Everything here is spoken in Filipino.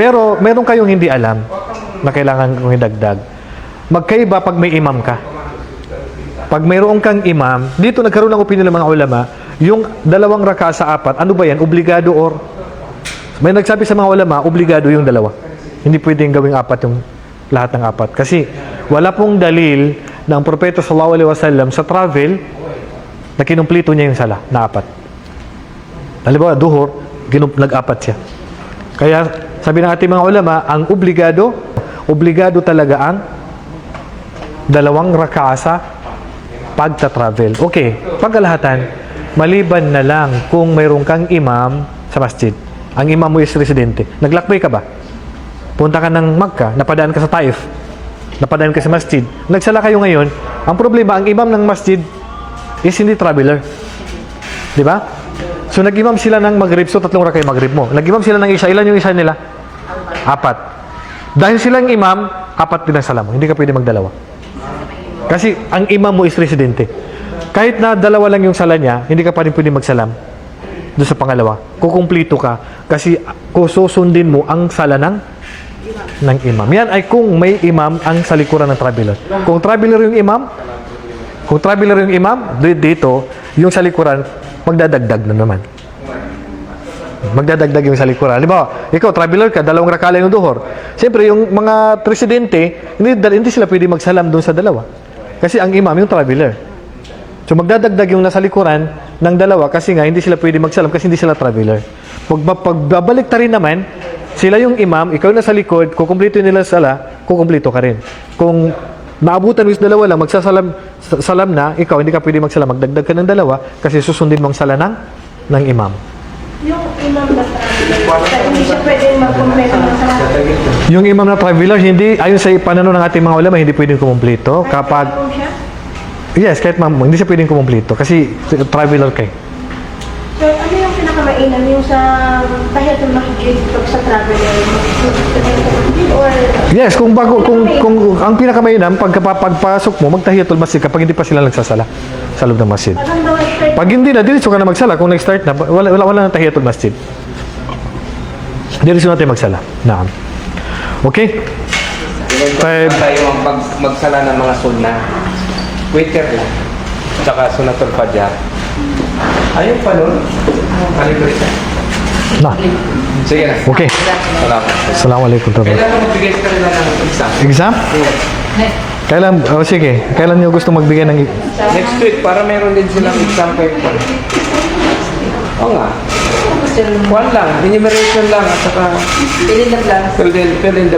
Pero meron kayong hindi alam na kailangan kong idagdag. Magkaiba pag may imam ka. Pag mayroon kang imam, dito nagkaroon ng opinion ng mga ulama, yung dalawang raka sa apat, ano ba yan? Obligado or... May nagsabi sa mga ulama, obligado yung dalawa. Hindi pwedeng gawing apat yung lahat ng apat. Kasi wala pong dalil ng Propeta Sallallahu Alaihi Wasallam sa travel na kinumplito niya yung sala na apat. Halimbawa, ginup, nag-apat siya. Kaya sabi ng ating mga ulama, ang obligado, obligado talaga ang dalawang raka'a sa pagta-travel. Okay, pagkalahatan, maliban na lang kung mayroon kang imam sa masjid. Ang imam mo is residente. Naglakbay ka ba? Punta ka ng Makkah, napadaan ka sa Taif, napadaan ka sa masjid. Nagsala kayo ngayon, ang problema, ang imam ng masjid is hindi traveler. Di ba? So nag-imam sila ng Maghrib, so tatlong rakay Maghrib mo. Nag-imam sila ng Isha, ilan yung Isha nila? Apat. Dahil silang imam, apat din ang sala mo. Hindi ka pwede magdalawa. Kasi ang imam mo is residente. Kahit na dalawa lang yung sala niya, hindi ka pa rin pwede magsalam doon sa pangalawa. Kukumplito ka kasi kususundin mo ang sala ng ng imam. Yan ay kung may imam ang sa likuran ng traveler. Kung traveler yung imam, kung traveler yung imam, di- dito, yung sa likuran, magdadagdag na naman. Magdadagdag yung sa likuran. Halimbawa, ikaw, traveler ka, dalawang rakala yung duhor. Siyempre, yung mga presidente, hindi, hindi sila pwede magsalam doon sa dalawa. Kasi ang imam yung traveler. So, magdadagdag yung nasa likuran ng dalawa kasi nga, hindi sila pwede magsalam kasi hindi sila traveler. Pag, pagbabalik ta rin naman, sila yung imam, ikaw na sa likod, kukumplito nila sala, kukumplito ka rin. Kung naabutan mo yung dalawa lang, magsasalam sa- salam na, ikaw hindi ka pwede magsalam, magdagdag ka ng dalawa kasi susundin mo ang sala ng, ng imam. Yung imam na traveler, hindi siya pwedeng mag-compare ng sa Yung imam na traveler, hindi, ayon sa pananaw ng ating mga ulama, hindi pwedeng kumumpleto kapag, yes, kahit ma'am, hindi siya pwedeng kumumpleto kasi traveler kay. So, ano yung pinakamainam? Yung sa tahiyatul masjid pag sa traveler? Or Yes, kung bago kung kung ang pinakamainam pag pagpasok mo magtahiyatul masjid kapag hindi pa sila nagsasala sa loob ng masjid. Pag hindi na, diretso ka na magsala. Kung nag-start na, wala, wala, wala na tahiyatul masjid. Diretso natin magsala. Naam. Okay? Five. tayo ang pag magsala ng mga sunna. Waiter lang. Tsaka sunatul fajr. Ayun pa nun. Kalibrita. Na. Sige na. Okay. Salamat. Assalamualaikum warahmatullahi Kailangan magbigay sa kanila ng exam. Exam? Kailan, oh sige, kailan nyo gusto magbigay ng, Next week, para meron din silang exam paper. Oo nga. One lang. Enumeration lang. At saka Pili na lang. fill in, fill in the